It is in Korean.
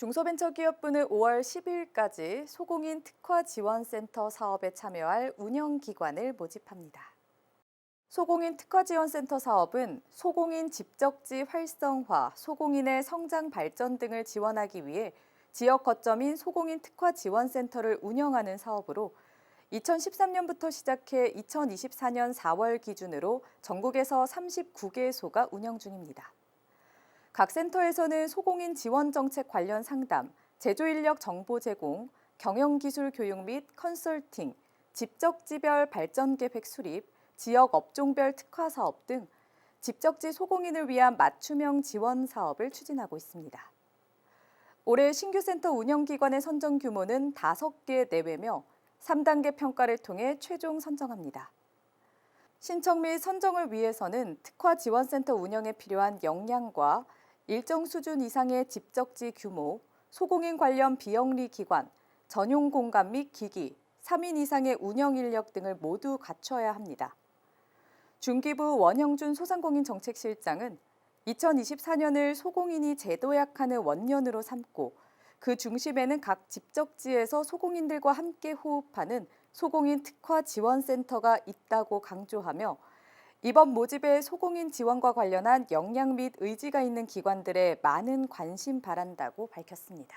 중소벤처기업부는 5월 10일까지 소공인 특화 지원센터 사업에 참여할 운영기관을 모집합니다. 소공인 특화 지원센터 사업은 소공인 집적지 활성화, 소공인의 성장 발전 등을 지원하기 위해 지역 거점인 소공인 특화 지원센터를 운영하는 사업으로 2013년부터 시작해 2024년 4월 기준으로 전국에서 39개소가 운영 중입니다. 각 센터에서는 소공인 지원 정책 관련 상담, 제조 인력 정보 제공, 경영 기술 교육 및 컨설팅, 집적지별 발전 계획 수립, 지역 업종별 특화 사업 등 집적지 소공인을 위한 맞춤형 지원 사업을 추진하고 있습니다. 올해 신규 센터 운영 기관의 선정 규모는 5개 내외며 3단계 평가를 통해 최종 선정합니다. 신청 및 선정을 위해서는 특화 지원센터 운영에 필요한 역량과 일정 수준 이상의 집적지 규모, 소공인 관련 비영리 기관, 전용 공간 및 기기, 3인 이상의 운영 인력 등을 모두 갖춰야 합니다. 중기부 원형준 소상공인 정책실장은 2024년을 소공인이 재도약하는 원년으로 삼고 그 중심에는 각 집적지에서 소공인들과 함께 호흡하는 소공인 특화 지원센터가 있다고 강조하며 이번 모집에 소공인 지원과 관련한 역량 및 의지가 있는 기관들의 많은 관심 바란다고 밝혔습니다.